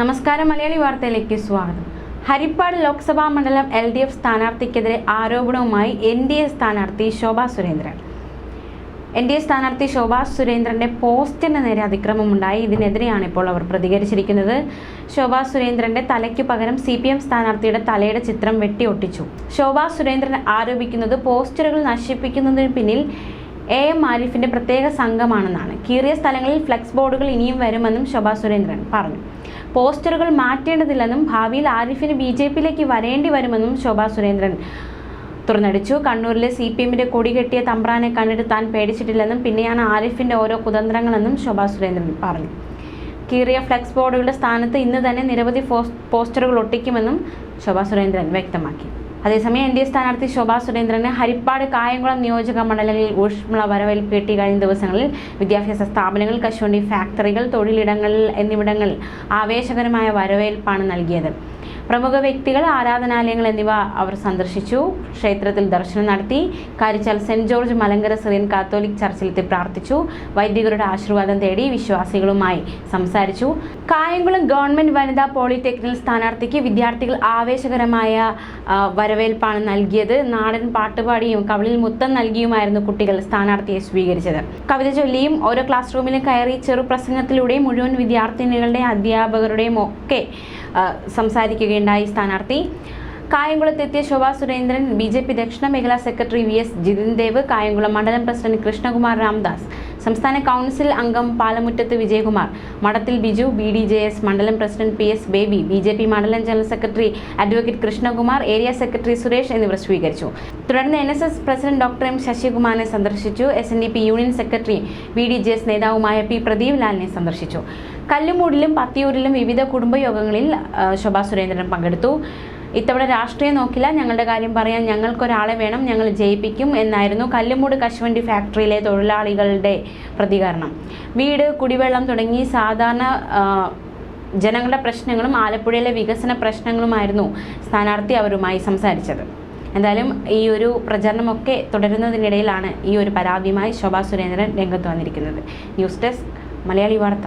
നമസ്കാരം മലയാളി വാർത്തയിലേക്ക് സ്വാഗതം. ഹരിപ്പാട് ലോക്സഭാ മണ്ഡലം എൽ ഡി എഫ് സ്ഥാനാർത്ഥിക്കെതിരെ ആരോപണവുമായി എൻ ഡി എ സ്ഥാനാർത്ഥി Shobha Surendran. N D A സ്ഥാനാർത്ഥി ശോഭാ സുരേന്ദ്രന്റെ പോസ്റ്റിന് നേരെ അതിക്രമമുണ്ടായി. ഇതിനെതിരെയാണ് ഇപ്പോൾ അവർ പ്രതികരിച്ചിരിക്കുന്നത്. ശോഭാ സുരേന്ദ്രന്റെ തലയ്ക്ക് പകരം സി പി എം സ്ഥാനാർത്ഥിയുടെ തലയുടെ ചിത്രം വെട്ടിയൊട്ടിച്ചു. ശോഭാ സുരേന്ദ്രൻ ആരോപിക്കുന്നത് പോസ്റ്ററുകൾ നശിപ്പിക്കുന്നതിന് പിന്നിൽ എ. എം. ആരിഫിന്റെ പ്രത്യേക സംഘമാണെന്നാണ്. കീറിയ സ്ഥലങ്ങളിൽ ഫ്ലെക്സ് ബോർഡുകൾ ഇനിയും വരുമെന്നും ശോഭാ സുരേന്ദ്രൻ പറഞ്ഞു. പോസ്റ്ററുകൾ മാറ്റേണ്ടതില്ലെന്നും ഭാവിയിൽ ആരിഫിന് ബി ജെ പിയിലേക്ക് വരേണ്ടി വരുമെന്നും ശോഭാ സുരേന്ദ്രൻ തുറന്നടിച്ചു. കണ്ണൂരിലെ സി പി എമ്മിന്റെ കൊടി കെട്ടിയ തമ്പ്രാനെ കണ്ടിട്ട് താൻ പേടിച്ചിട്ടില്ലെന്നും പിന്നെയാണ് ആരിഫിന്റെ ഓരോ കുതന്ത്രങ്ങളെന്നും ശോഭാ സുരേന്ദ്രൻ പറഞ്ഞു. കീറിയ ഫ്ലെക്സ് ബോർഡുകളുടെ സ്ഥാനത്ത് ഇന്ന് തന്നെ നിരവധി പോസ്റ്ററുകൾ ഒട്ടിക്കുമെന്നും ശോഭാ സുരേന്ദ്രൻ വ്യക്തമാക്കി. അതേസമയം എൻ ഡി എ സ്ഥാനാർത്ഥി ശോഭാ സുരേന്ദ്രന് ഹരിപ്പാട് കായംകുളം നിയോജക മണ്ഡലങ്ങളിൽ ഊഷ്മള വരവേൽപ്പ് കിട്ടി കഴിഞ്ഞ ദിവസങ്ങളിൽ വിദ്യാഭ്യാസ സ്ഥാപനങ്ങൾ കശുവണ്ടി ഫാക്ടറികൾ തൊഴിലിടങ്ങൾ എന്നിവിടങ്ങളിൽ ആവേശകരമായ വരവേൽപ്പാണ് നൽകിയത്. പ്രമുഖ വ്യക്തികൾ ആരാധനാലയങ്ങൾ എന്നിവ അവർ സന്ദർശിച്ചു. ക്ഷേത്രത്തിൽ ദർശനം നടത്തി. Karichal Saint George Malankara Syrian Catholic ചർച്ചിലെത്തി പ്രാർത്ഥിച്ചു. വൈദികരുടെ ആശീർവാദം തേടി വിശ്വാസികളുമായി സംസാരിച്ചു. കായംകുളം ഗവൺമെന്റ് വനിതാ പോളിടെക്നിക്കൽ സ്ഥാനാർത്ഥിക്ക് വിദ്യാർത്ഥികൾ ആവേശകരമായ വരവേൽപ്പാണ് നൽകിയത്. നാടൻ പാട്ടുപാടിയും കവിളിൽ മുത്തം നൽകിയുമായിരുന്നു കുട്ടികൾ സ്ഥാനാർത്ഥിയെ സ്വീകരിച്ചത്. കവിത ചൊല്ലിയും ഓരോ ക്ലാസ് റൂമിലും കയറി ചെറു പ്രസംഗത്തിലൂടെയും മുഴുവൻ വിദ്യാർത്ഥിനികളുടെയും അധ്യാപകരുടെയും ഒക്കെ സംസാരിക്കുകയുണ്ടായി സ്ഥാനാർത്ഥി. കായംകുളത്തെത്തിയ Shobha Surendran B J P ദക്ഷിണ മേഖലാ secretary V S Jithin Dev Kayamkulam മണ്ഡലം പ്രസിഡന്റ് കൃഷ്ണകുമാർ രാംദാസ് സംസ്ഥാന കൗൺസിൽ അംഗം പാലമുറ്റത്ത് വിജയകുമാർ മഠത്തിൽ Biju B D J S മണ്ഡലം president P S Baby B J P മണ്ഡലം general secretary advocate Krishnakumar area secretary Suresh എന്നിവർ സ്വീകരിച്ചു. തുടർന്ന് N S S president doctor M ശശികുമാറിനെ സന്ദർശിച്ചു. S N D P union secretary B D J S നേതാവുമായ P Pradeep ലാലിനെ സന്ദർശിച്ചു. കല്ലുമൂടിലും പത്തിയൂരിലും വിവിധ കുടുംബയോഗങ്ങളിൽ ശോഭാ സുരേന്ദ്രൻ പങ്കെടുത്തു. ഇത്തവണ രാഷ്ട്രീയം നോക്കില്ല. ഞങ്ങളുടെ കാര്യം പറയാൻ ഞങ്ങൾക്കൊരാളെ വേണം. ഞങ്ങൾ ജയിപ്പിക്കും എന്നായിരുന്നു കല്ലുമൂട് കശുവണ്ടി ഫാക്ടറിയിലെ തൊഴിലാളികളുടെ പ്രതികരണം. വീട് കുടിവെള്ളം തുടങ്ങി സാധാരണ ജനങ്ങളുടെ പ്രശ്നങ്ങളും ആലപ്പുഴയിലെ വികസന പ്രശ്നങ്ങളുമായിരുന്നു സ്ഥാനാർത്ഥി അവരുമായി സംസാരിച്ചത്. എന്തായാലും ഈ ഒരു പ്രചരണമൊക്കെ തുടരുന്നതിനിടയിലാണ് ഈ ഒരു പരാതിയുമായി ശോഭാ സുരേന്ദ്രൻ രംഗത്ത് വന്നിരിക്കുന്നത്. ന്യൂസ് ഡെസ്ക് മലയാളി വാർത്ത.